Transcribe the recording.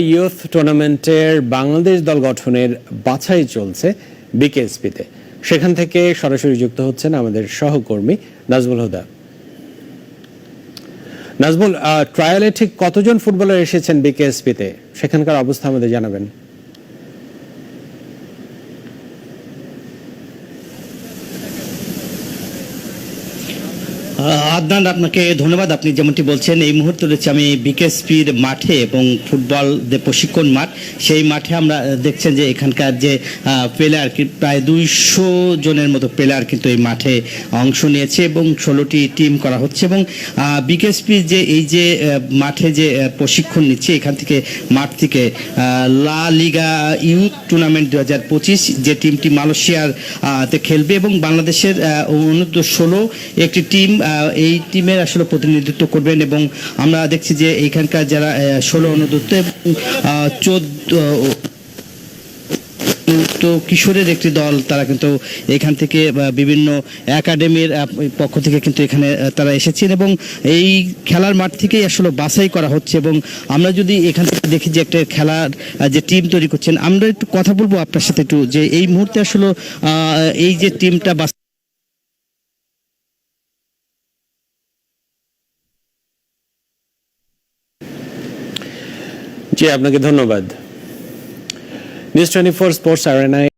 Youth টুর্নামেন্টের বাংলাদেশ দল গঠনের বাছাই চলছে বিকেএসপিতে। সেখান থেকে সরাসরি যুক্ত হচ্ছেন আমাদের সহকর্মী নাজমুল হুদা। নাজমুল ট্রায়ালে ঠিক কতজন ফুটবলার এসেছেন বিকেএসপিতে? সেখানকার অবস্থা আমাদের জানাবেন। আদনান, আপনাকে ধন্যবাদ। আপনি যেমনটি বলছেন, এই মুহূর্তে রয়েছে আমি বিকেএসপির মাঠে এবং ফুটবল যে প্রশিক্ষণ মাঠ, সেই মাঠে আমরা দেখছেন যে এখানকার যে প্লেয়ার প্রায় দুইশো জনের মতো প্লেয়ার কিন্তু এই মাঠে অংশ নিয়েছে এবং ষোলোটি টিম করা হচ্ছে এবং বিকেএসপি যে, এই যে মাঠে যে প্রশিক্ষণ নিচ্ছে, এখান থেকে মাঠ থেকে লা লিগা ইউথ টুর্নামেন্ট দু হাজার পঁচিশ, যে টিমটি মালয়েশিয়ার তে খেলবে এবং বাংলাদেশের অনূর্ধ্ব ষোলো একটি টিম এই টিমের আসলে প্রতিনিধিত্ব করবেন এবং আমরা দেখছি যে এইখানকার যারা ষোলো অনুদ্বত্ত এবং চোদ্দ তো কিশোরের একটি দল, তারা কিন্তু এখান থেকে বিভিন্ন একাডেমির পক্ষ থেকে কিন্তু এখানে তারা এসেছেন এবং এই খেলার মাঠ থেকেই আসলে বাছাই করা হচ্ছে এবং আমরা যদি এখান থেকে দেখি যে একটা খেলার যে টিম তৈরি করছেন, আমরা একটু কথা বলব আপনার সাথে একটু যে এই মুহূর্তে আসলে এই যে টিমটা জি আপনাকে ধন্যবাদ। News twenty four sports আরেনায়